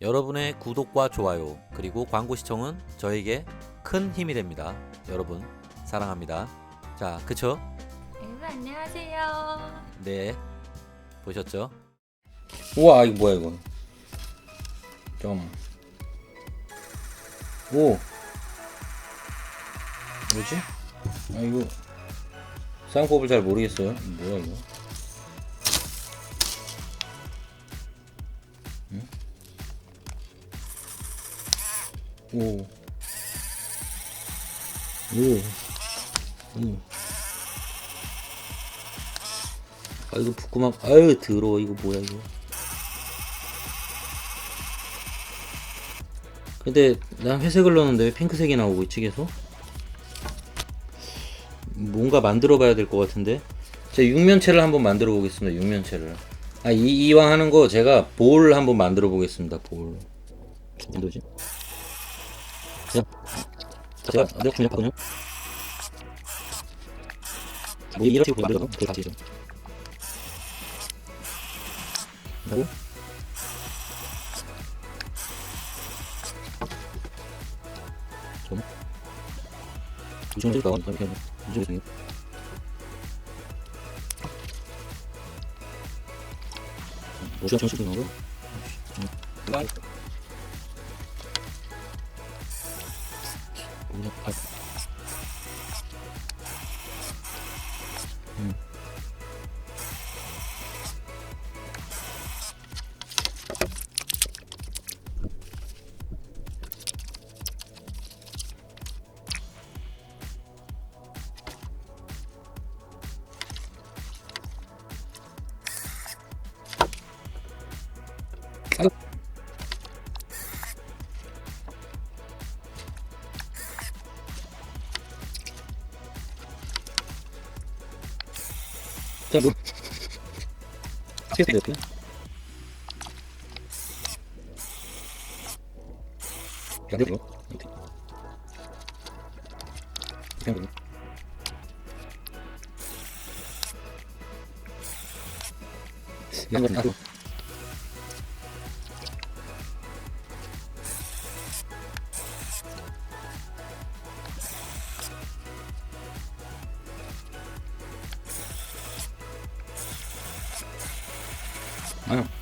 여러분의 구독과 좋아요 그리고 광고 시청은 저에게 큰 힘이 됩니다. 여러분 사랑합니다. 자, 그쵸? 여러분 안녕하세요. 네. 보셨죠? 우와 이거 뭐야 이거 점 오. 뭐지? 아 이거 쌍꺼풀 잘 모르겠어요 뭐야 이거 오. 오. 오. 아 이거 붓구멍 아유 더러워 이거 뭐야 이거 근데 난 회색을 넣었는데 왜 핑크색이 나오고 있지 계속? 뭔가 만들어 봐야 될 것 같은데 자 육면체를 한번 만들어 보겠습니다 육면체를 아 이, 이왕 하는 거 제가 볼 한번 만들어 보겠습니다 볼 뭐지? 자, 제가 내가 준비했거든요 뭐 이런 식으로 만들어서 그걸 다시 좀 하고 좀 이중 쓸까? 이렇게 이중 쓰기 모션 정식 나오고 뭐냐 아 음. 어떻게? 이렇게. 이렇게 하는 거죠. 이런 거 하고. 아.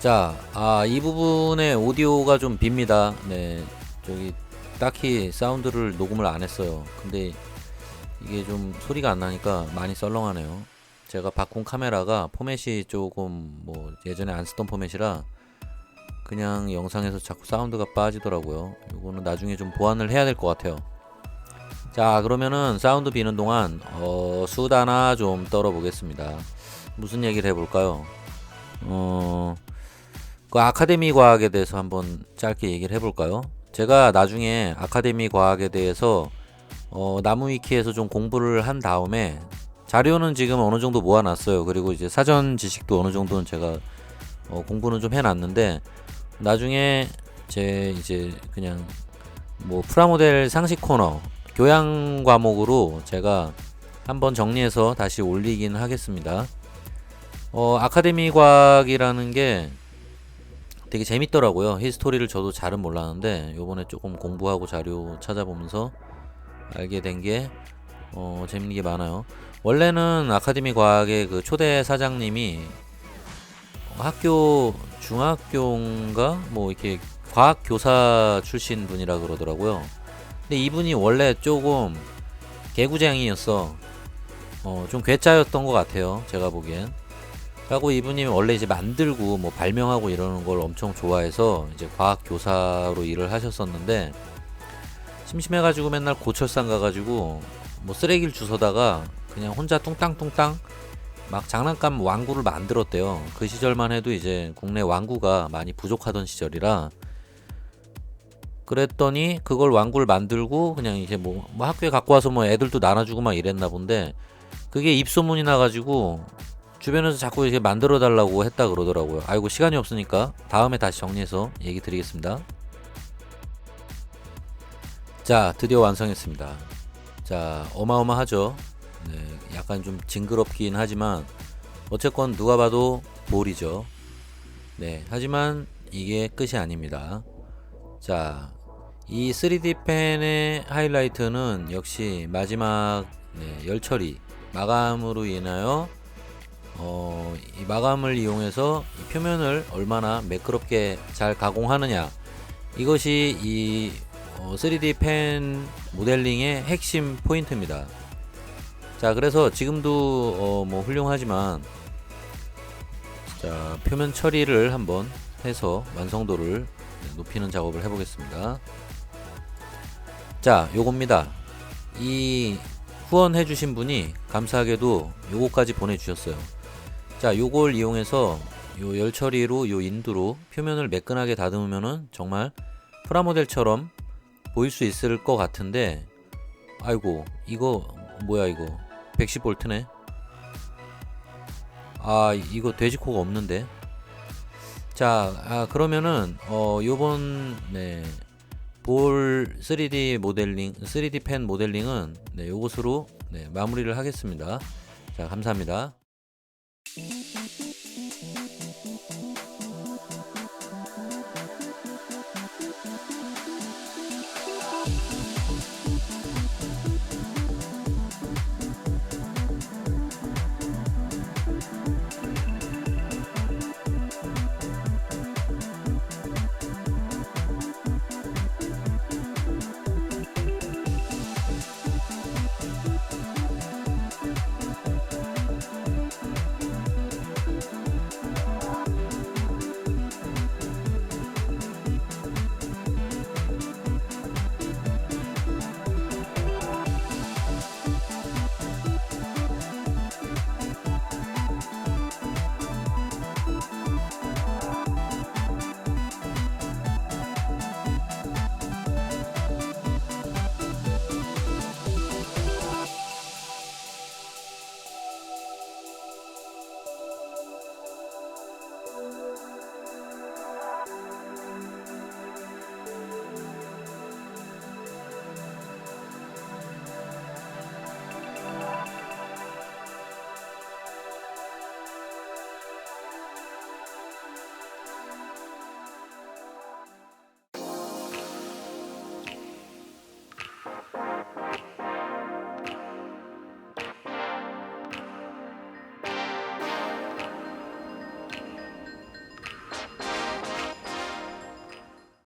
자, 아, 이 부분에 오디오가 좀 빕니다. 네, 저기 딱히 사운드를 녹음을 안 했어요. 근데 이게 좀 소리가 안 나니까 많이 썰렁하네요. 제가 바꾼 카메라가 포맷이 조금 뭐 예전에 안 쓰던 포맷이라 그냥 영상에서 자꾸 사운드가 빠지더라고요. 이거는 나중에 좀 보완을 해야 될 것 같아요. 자, 그러면은 사운드 비는 동안 어, 수다나 좀 떨어 보겠습니다. 무슨 얘기를 해볼까요? 어, 그 아카데미 과학에 대해서 한번 짧게 얘기를 해볼까요? 제가 나중에 아카데미 과학에 대해서 어, 나무위키에서 좀 공부를 한 다음에 자료는 지금 어느 정도 모아놨어요. 그리고 이제 사전 지식도 어느 정도는 제가 어, 공부는 좀 해놨는데 나중에 제 이제 그냥 뭐 프라모델 상식 코너 교양 과목으로 제가 한번 정리해서 다시 올리긴 하겠습니다. 어, 아카데미 과학이라는 게 되게 재밌더라고요. 히스토리를 저도 잘은 몰랐는데 요번에 조금 공부하고 자료 찾아보면서 알게 된게 어, 재밌는 게 많아요. 원래는 아카데미 과학의 그 초대 사장님이 학교 중학교인가 뭐 이렇게 과학 교사 출신 분이라 그러더라고요. 근데 이분이 원래 조금 개구쟁이였어. 어, 좀 괴짜였던 것 같아요. 제가 보기엔. 하고 이분이 원래 이제 만들고 뭐 발명하고 이러는 걸 엄청 좋아해서 이제 과학 교사로 일을 하셨었는데 심심해가지고 맨날 고철산 가가지고 뭐 쓰레기를 주워다가 그냥 혼자 뚱땅뚱땅 막 장난감 왕구를 만들었대요. 그 시절만 해도 이제 국내 왕구가 많이 부족하던 시절이라 그랬더니 그걸 왕구를 만들고 그냥 이제 뭐, 뭐 학교에 갖고 와서 뭐 애들도 나눠주고 막 이랬나 본데 그게 입소문이 나가지고 주변에서 자꾸 이렇게 만들어 달라고 했다 그러더라고요. 아이고 시간이 없으니까 다음에 다시 정리해서 얘기 드리겠습니다. 자, 드디어 완성했습니다. 자, 어마어마하죠. 네, 약간 좀 징그럽긴 하지만 어쨌건 누가 봐도 볼이죠. 네, 하지만 이게 끝이 아닙니다. 자, 이 3D 펜의 하이라이트는 역시 마지막 네, 열 처리 마감으로 인하여 어, 이 마감을 이용해서 이 표면을 얼마나 매끄럽게 잘 가공하느냐 이것이 이 어, 3D 펜 모델링의 핵심 포인트입니다. 자, 그래서 지금도 어, 뭐 훌륭하지만 자, 표면 처리를 한번 해서 완성도를 네, 높이는 작업을 해보겠습니다. 자, 요겁니다. 이 후원해주신 분이 감사하게도 요거까지 보내주셨어요. 자, 요걸 이용해서 요 열 처리로 요 인두로 표면을 매끈하게 다듬으면은 정말 프라모델처럼 보일 수 있을 것 같은데 아이고 이거 뭐야 이거? 110V네. 아 이거 돼지코가 없는데. 자 아, 그러면은 어 요번 네 볼 3D 모델링 3D 펜 모델링은 네 요것으로 네 마무리를 하겠습니다. 자 감사합니다